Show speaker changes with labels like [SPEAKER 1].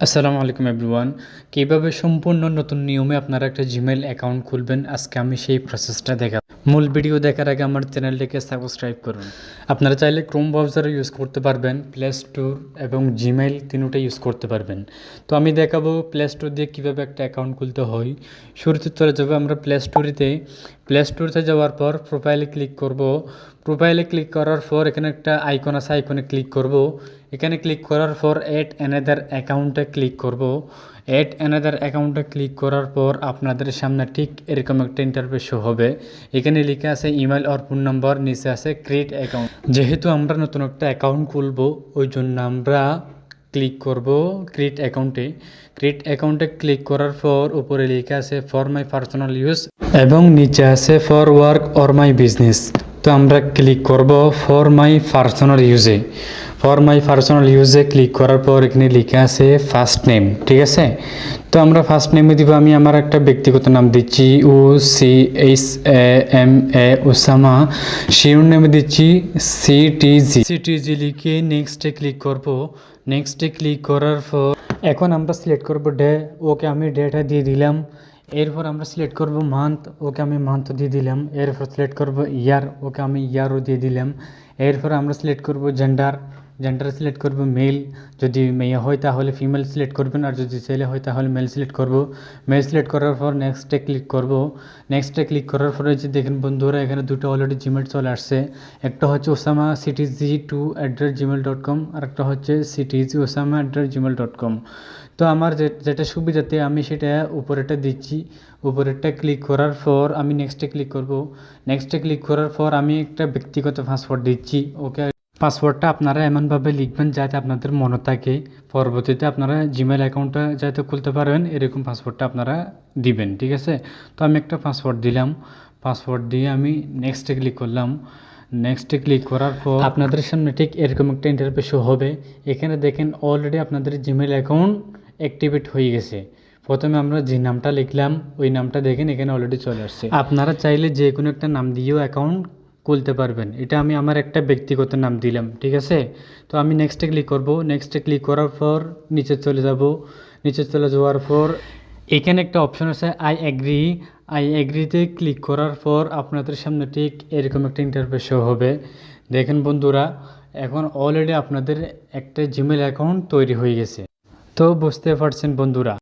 [SPEAKER 1] আসসালামু আলাইকুম এভরিওয়ান। কীভাবে সম্পূর্ণ নতুন নিয়মে আপনারা একটা জিমেল অ্যাকাউন্ট খুলবেন? আজকে আমি সেই প্রসেসটা দেখা মূল ভিডিও দেখার আগে আমার চ্যানেলটিকে সাবস্ক্রাইব করুন। আপনারা চাইলে ক্রোম ব্রাউজারও ইউজ করতে পারবেন প্লে স্টোর এবং জিমেল তিনটাই ইউজ করতে পারবেন। তো আমি দেখাবো প্লে স্টোর দিয়ে কীভাবে একটা অ্যাকাউন্ট খুলতে হয়। শুরুতে চলে যাব আমরা প্লে স্টোরিতে প্লে স্টোরতে যাওয়ার পর প্রোফাইলে ক্লিক করব। প্রোফাইলে ক্লিক করার পর এখানে একটা আইকন আছে আইকনে ক্লিক করব। এখানে ক্লিক করার পর অ্যাড অ্যানাদার অ্যাকাউন্টে ক্লিক করব। অ্যাড অ্যানাদার অ্যাকাউন্টে ক্লিক করার পর আপনাদের সামনে ঠিক এরকম একটা ইন্টারফেস শো হবে। এখানে লেখা আছে ইমেল আর ফোন নম্বর নিচে আছে ক্রিয়েট অ্যাকাউন্ট যেহেতু আমরা নতুন একটা অ্যাকাউন্ট খুলবো, ওই জন্য আমরা ক্লিক করব ক্রিয়েট অ্যাকাউন্টে ক্রিয়েট অ্যাকাউন্টে ক্লিক করার পর উপরে লেখা আছে ফর মাই পার্সোনাল ইউজ এবং নিচে আছে for work or my business তো আমরা ক্লিক করব ফর মাই পার্সোনাল ইউজে ফর মাই পার্সোনাল ইউজে ক্লিক করার পর এখানে লেখা আছে ফার্স্ট নেম ঠিক আছে? তো আমরা ফার্স্ট নেমে দিব, আমি আমার একটা ব্যক্তিগত নাম দিচ্ছি O C H A M A Osama. Sure নেমে দিচ্ছি সি টি জি। সি টি জি লিখে নেক্সটে ক্লিক করব। নেক্সটে ক্লিক করার পর, এখন আমরা সিলেক্ট করব ডে ওকে, আমি ডেটা দিয়ে দিলাম। এরপর আমরা সিলেক্ট করব মান্থ ওকে আমি মান্থ দিয়ে দিলাম। এরপর সিলেক্ট করব ইয়ার ওকে আমি ইয়ারও দিয়ে দিলাম। এরপর আমরা সিলেক্ট করব জেন্ডার জেন্ডার সিলেক্ট করব মেল যদি মেয়ে হয় তাহলে ফিমেল সিলেক্ট করবেন, আর যদি ছেলে হয় তাহলে মেল সিলেক্ট করব। মেল সিলেক্ট করার পর নেক্সটে ক্লিক করব। নেক্সটে ক্লিক করার পরে যে দেখেন বন্ধুরা, এখানে দুটো অলরেডি জিমেল চলে আসছে। একটা হচ্ছে Osama CTG two at Gmail dot com আর একটা হচ্ছে CTG Osama at Gmail dot com তো আমার যেটা সুবিধাতে আমি সেটা উপরেটা দিচ্ছি। উপরেরটা ক্লিক করার পর আমি নেক্সটে ক্লিক করব। নেক্সটে ক্লিক করার পর আমি একটা ব্যক্তিগত পাসওয়ার্ড দিচ্ছি। ওকে? পাসওয়ার্ডটা আপনারা এমনভাবে লিখবেন যাতে আপনাদের মনে থাকে। পরবর্তীতে আপনারা জিমেল অ্যাকাউন্টটা যাতে খুলতে পারবেন এরকম পাসওয়ার্ডটা আপনারা দিবেন, ঠিক আছে? তো আমি একটা পাসওয়ার্ড দিলাম। পাসওয়ার্ড দিয়ে আমি নেক্সটে ক্লিক করলাম। নেক্সটে ক্লিক করার পর আপনাদের সামনে ঠিক এরকম একটা ইন্টারফেস হবে। এখানে দেখেন অলরেডি আপনাদের জিমেল অ্যাকাউন্ট অ্যাক্টিভেট হয়ে গেছে। প্রথমে আমরা যে নামটা লিখলাম, ওই নামটা দেখেন এখানে অলরেডি চলে আসছে। আপনারা চাইলে যে কোনো একটা নাম দিয়েও অ্যাকাউন্ট খুলতে পারবেন। এটা আমি আমার একটা ব্যক্তিগত নাম দিলাম, ঠিক আছে? তো আমি নেক্সটে ক্লিক করব। নেক্সটে ক্লিক করার পর নিচে চলে যাব। নিচে চলে যাওয়ার পর এখানে একটা অপশন আছে আই অ্যাগ্রি আই অ্যাগ্রিতে ক্লিক করার পর আপনাদের সামনে ঠিক এরকম একটা ইন্টারফেস হবে। দেখেন বন্ধুরা, এখন অলরেডি আপনাদের একটা জিমেল অ্যাকাউন্ট তৈরি হয়ে গেছে। তো বুঝতে পারছেন বন্ধুরা।